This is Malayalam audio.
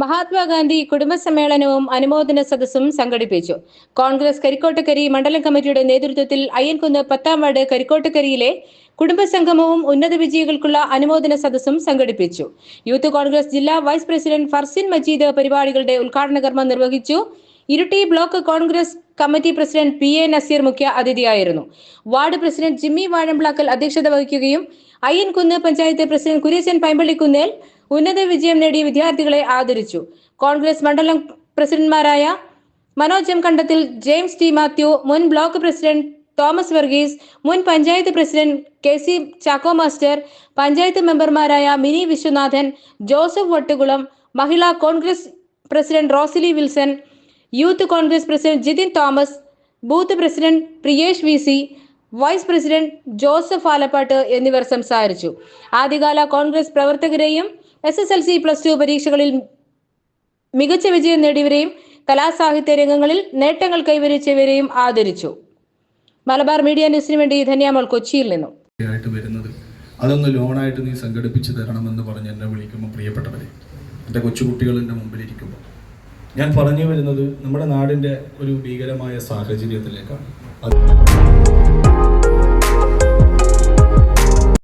മഹാത്മാഗാന്ധി കുടുംബസമ്മേളനവും അനുമോദന സദസ്സും സംഘടിപ്പിച്ചു. കോൺഗ്രസ് കരിക്കോട്ടക്കരി മണ്ഡലം കമ്മിറ്റിയുടെ നേതൃത്വത്തിൽ അയ്യൻകുന്ന് പത്താം വാർഡ് കരിക്കോട്ടക്കരിയിലെ കുടുംബസംഗമവും ഉന്നത വിജയികൾക്കുള്ള അനുമോദന സദസ്സും സംഘടിപ്പിച്ചു. യൂത്ത് കോൺഗ്രസ് ജില്ലാ വൈസ് പ്രസിഡന്റ് ഫർസിൻ മജീദ് പരിപാടികളുടെ ഉദ്ഘാടന കർമ്മം നിർവഹിച്ചു. Iritty block Congress committee president P A Naseer മുഖ്യ അതിഥിയായിരുന്നു. വാർഡ് പ്രസിഡന്റ് ജിമ്മി വാഴംപ്ലാക്കൽ അധ്യക്ഷത വഹിക്കുകയും അയ്യൻകുന്ന് പഞ്ചായത്ത് പ്രസിഡന്റ് കുര്യച്ചൻ പൈമ്പള്ളിക്കുന്നേൽ ഉന്നത വിജയം നേടിയ വിദ്യാർത്ഥികളെ ആദരിച്ചു. കോൺഗ്രസ് മണ്ഡലം പ്രസിഡന്റ്മാരായ Manoj M Kandathil James T Mathew മുൻ ബ്ലോക്ക് പ്രസിഡന്റ് തോമസ് വർഗീസ് മുൻ panchayat president K C Chacko master panchayat മെമ്പർമാരായ Mini Viswanathan Joseph Vattukulam Mahila Congress president Rosily Wilson youth Congress president Jithin Thomas booth president Priyesh V C vice president Joseph Alappat എന്നിവർ സംസാരിച്ചു. ആദ്യകാല കോൺഗ്രസ് പ്രവർത്തകരെയും S S L C plus two പരീക്ഷകളിൽ മികച്ച വിജയം നേടിയവരെയും കലാസാഹിത്യ രംഗങ്ങളിൽ നേട്ടങ്ങൾ കൈവരിച്ചവരെയും ആദരിച്ചു. മലബാർ മീഡിയ ന്യൂസിന് വേണ്ടി ധന്യാമോൾ കൊച്ചിയിൽ നിന്നും. വരുന്നത് അതൊന്ന് ലോണായിട്ട് നീ സംഘടിപ്പിച്ച് തരണമെന്ന് പറഞ്ഞ് എന്നെ വിളിക്കുമ്പോൾ പ്രിയപ്പെട്ടവരെ എന്റെ കൊച്ചുകുട്ടികൾ എന്റെ മുമ്പിലിരിക്കുമ്പോൾ ഞാൻ പറഞ്ഞു വരുന്നത് നമ്മുടെ നാടിന്റെ ഒരു ഭീകരമായ സാഹചര്യത്തിലേക്കാണ്. അത്